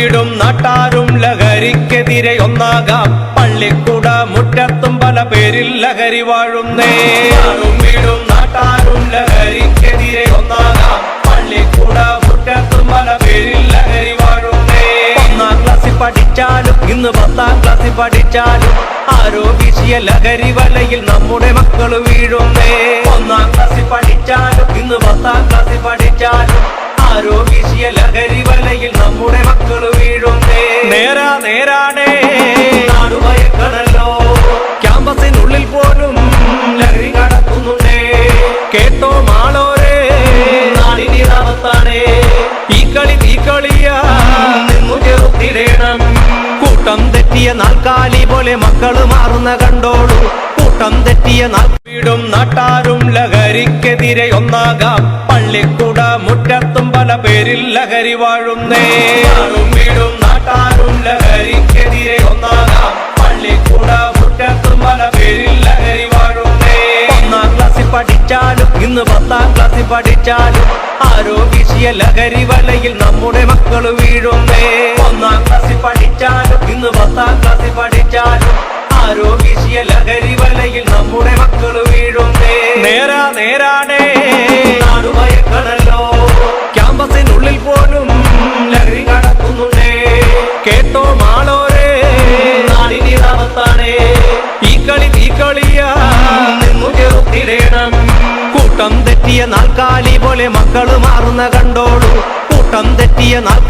വീടും നാട്ടാരും ലഹരിക്കെതിരെ ഒന്നാകാം പള്ളിക്കുട മുറ്റത്തും പല പേരിൽ ലഹരി വാഴുന്നേ. വീടും നാട്ടാരും ലഹരിക്കെതിരെ ഒന്നാകാം പള്ളിക്കുട മുറ്റത്തും പല പേരിൽ ലഹരി വാഴുന്നേ. ഒന്നാം ക്ലാസ്സിൽ പഠിച്ചാലും ഇന്ന് പത്താം ക്ലാസ്സിൽ പഠിച്ചാലും ആരോഗ്യ ലഹരി വലയിൽ നമ്മുടെ മക്കൾ വീഴുന്നേ. ഒന്നാം ക്ലാസ്സിൽ പഠിച്ചാലും ഇന്ന് പത്താം ക്ലാസ്സിൽ പഠിച്ചാലും ആരോഗ്യ ലഹരി വലയിൽ നമ്മുടെ കൂട്ടം തെറ്റിയ നാൽക്കാലി പോലെ മക്കൾ മാറുന്ന കണ്ടോളൂ. കൂട്ടം തെറ്റിയ വീടും നാട്ടാരും ലഹരിക്കെതിരെ ഒന്നാകാം. പള്ളിക്കൂട മുറ്റത്തും പല പേരിൽ ലഹരി വാഴുന്നേ. വീടും നാട്ടാരും ലഹരിക്കെതിരെ ഒന്നാകാം. പള്ളിക്കൂട മുറ്റത്തും പല പേരിൽ ലഹരി വാഴുന്നേ. ഒന്നാം ക്ലാസ്സിൽ പഠിച്ചാലും ഇന്ന് പത്താം ക്ലാസ്സിൽ പഠിച്ചാലും ആരോഗ്യ ലഹരി വലയിൽ നമ്മുടെ മക്കൾ വീഴുന്നേ. ഒന്നാം ക്ലാസ്സിൽ പഠിച്ചാലും ഇന്ന് പത്താം ക്ലാസ്സിൽ പഠിച്ചാലും ആരോഗ്യ ലഹരി വലയിൽ നമ്മുടെ മക്കൾ വീഴുന്നേ. നേരാ നേരാടേ. നാടുഭയക്കണല്ലോ ക്യാമ്പസിനുള്ളിൽ പോലും ലഹരി കടക്കുന്നുണ്ടേ. കേട്ടോ മാളോരേ. നാടിനിതാവത്താണേ ഈ കളി ഈ കളിയാ. നിന്നു ചെറുത്തിടേണം. കൂട്ടം തെറ്റിയ നാൽക്കാലി പോലെ മക്കൾ മാറുന്ന കണ്ടോളൂ. കൂട്ടം തെറ്റിയ നാൾ